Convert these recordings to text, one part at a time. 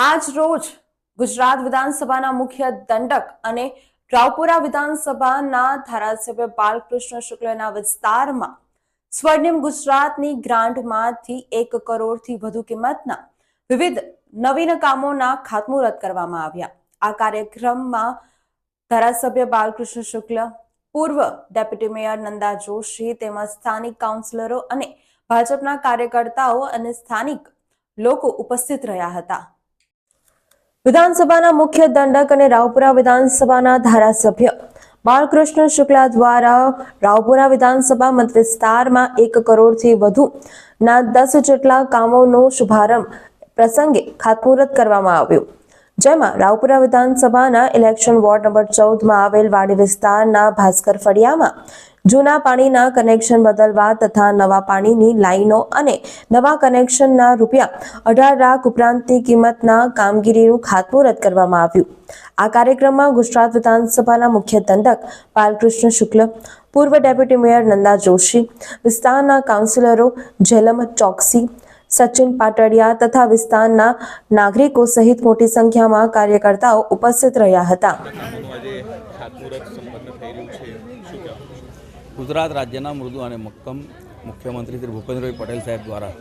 આજ રોજ ગુજરાત વિધાનસભાના મુખ્ય દંડક અને રાવપુરા વિધાનસભાના ધારાસભ્ય બાલકૃષ્ણ શુક્લના વિસ્તારમાં સ્વર્ણિમ ગુજરાતની ગ્રાન્ટમાંથી એક કરોડથી વધુ કિંમતના વિવિધ નવીન કામોના ખાતમુહૂર્ત કરવામાં આવ્યા. આ કાર્યક્રમમાં ધારાસભ્ય બાલકૃષ્ણ શુક્લ, પૂર્વ ડેપ્યુટી મેયર નંદા જોશી, તેમજ સ્થાનિક કાઉન્સિલરો અને ભાજપના કાર્યકર્તાઓ અને સ્થાનિક લોકો ઉપસ્થિત રહ્યા હતા. વિધાનસભાના મુખ્ય દંડક અને રાવપુરા વિધાનસભાના ધારાસભ્ય બાળકૃષ્ણ શુક્લા દ્વારા રાવપુરા વિધાનસભા મત વિસ્તારમાં એક કરોડથી વધુ ના દસ જેટલા કામોનો શુભારંભ પ્રસંગે ખાતમુહૂર્ત કરવામાં આવ્યું. જેમાં રાવપુરા વિધાનસભાના ઇલેક્શન વોર્ડ નંબર ચૌદમાં આવેલ વાડી વિસ્તારના ભાસ્કર ફળિયામાં જૂના પાણીના કનેક્શન બદલવા તથા નવા પાણીની લાઈનો અને નવા કનેક્શનના રૂપિયા અઢાર લાખ ઉપરાંતની કિંમતના કામગીરીનું ખાતમુહૂર્ત કરવામાં આવ્યું. આ કાર્યક્રમમાં ગુજરાત વિધાનસભાના મુખ્ય દંડક બાલકૃષ્ણ શુક્લ, પૂર્વ ડેપ્યુટી મેયર નંદા જોશી, વિસ્તારના કાઉન્સિલરો જેલમ ચોકસી, સચિન પાટડિયા તથા વિસ્તારના નાગરિકો સહિત મોટી સંખ્યામાં કાર્યકર્તાઓ ઉપસ્થિત રહ્યા હતા કામોનું આજે ખાતમુહૂર્ત સંપન્ન થઈ રહ્યું છે શું કહેવાનું ગુજરાત રાજ્યના મૃદુ અને મક્કમ મુખ્યમંત્રી શ્રી ભૂપેન્દ્રભાઈ પટેલ સાહેબ દ્વારા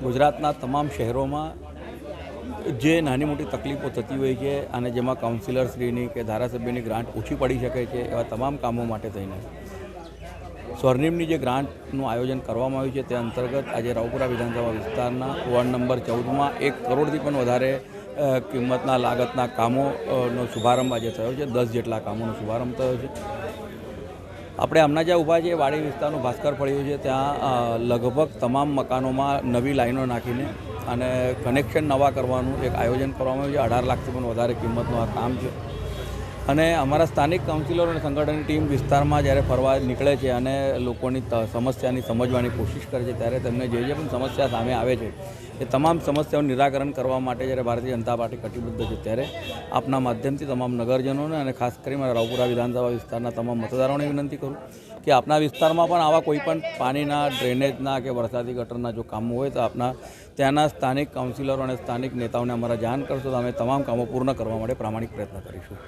ગુજરાતના તમામ શહેરોમાં જે નાની મોટી તકલીફો થતી હોય છે અને જેમાં કાઉન્સિલરશ્રીની કે ધારાસભ્યની ગ્રાન્ટ ઓછી પડી શકે છે એવા તમામ કામો માટે થઈને સ્વર્ણિમની જે ગ્રાન્ટનું આયોજન કરવામાં આવ્યું છે તે અંતર્ગત આજે રાવપુરા વિધાનસભા વિસ્તારના વોર્ડ નંબર ચૌદમાં એક કરોડથી પણ વધારે કિંમતના, લાગતના કામોનો શુભારંભ આજે થયો છે. દસ જેટલા કામોનો શુભારંભ થયો છે. આપણે હમણાં જ્યાં ઊભા છીએ, વાડી વિસ્તારનું ભાસ્કર પડ્યું છે, ત્યાં લગભગ તમામ મકાનોમાં નવી લાઈનો નાખીને અને કનેક્શન નવા કરવાનું એક આયોજન કરવામાં આવ્યું છે. અઢાર લાખથી પણ વધારે કિંમતનું આ કામ છે. અને અમારા સ્થાનિક કાઉન્સિલરો અને સંગઠનની ટીમ વિસ્તારમાં જ્યારે ફરવા નીકળે છે અને લોકોની સમસ્યાની સમજવાની કોશિશ કરે છે, ત્યારે તેમને જે જે પણ સમસ્યા સામે આવે છે, એ તમામ સમસ્યાઓનું નિરાકરણ કરવા માટે જ્યારે ભારતીય જનતા પાર્ટી કટિબદ્ધ છે, ત્યારે આપના માધ્યમથી તમામ નગરજનોને અને ખાસ કરી મારા રાવપુરા વિધાનસભા વિસ્તારના તમામ મતદારોને વિનંતી કરું કે આપના વિસ્તારમાં પણ આવા કોઈપણ પાણીના, ડ્રેનેજના કે વરસાદી ગટરના જો કામો હોય તો આપના ત્યાંના સ્થાનિક કાઉન્સિલરો અને સ્થાનિક નેતાઓને અમારા જાણ કરશો તો અમે તમામ કામો પૂર્ણ કરવા માટે પ્રામાણિક પ્રયત્ન કરીશું.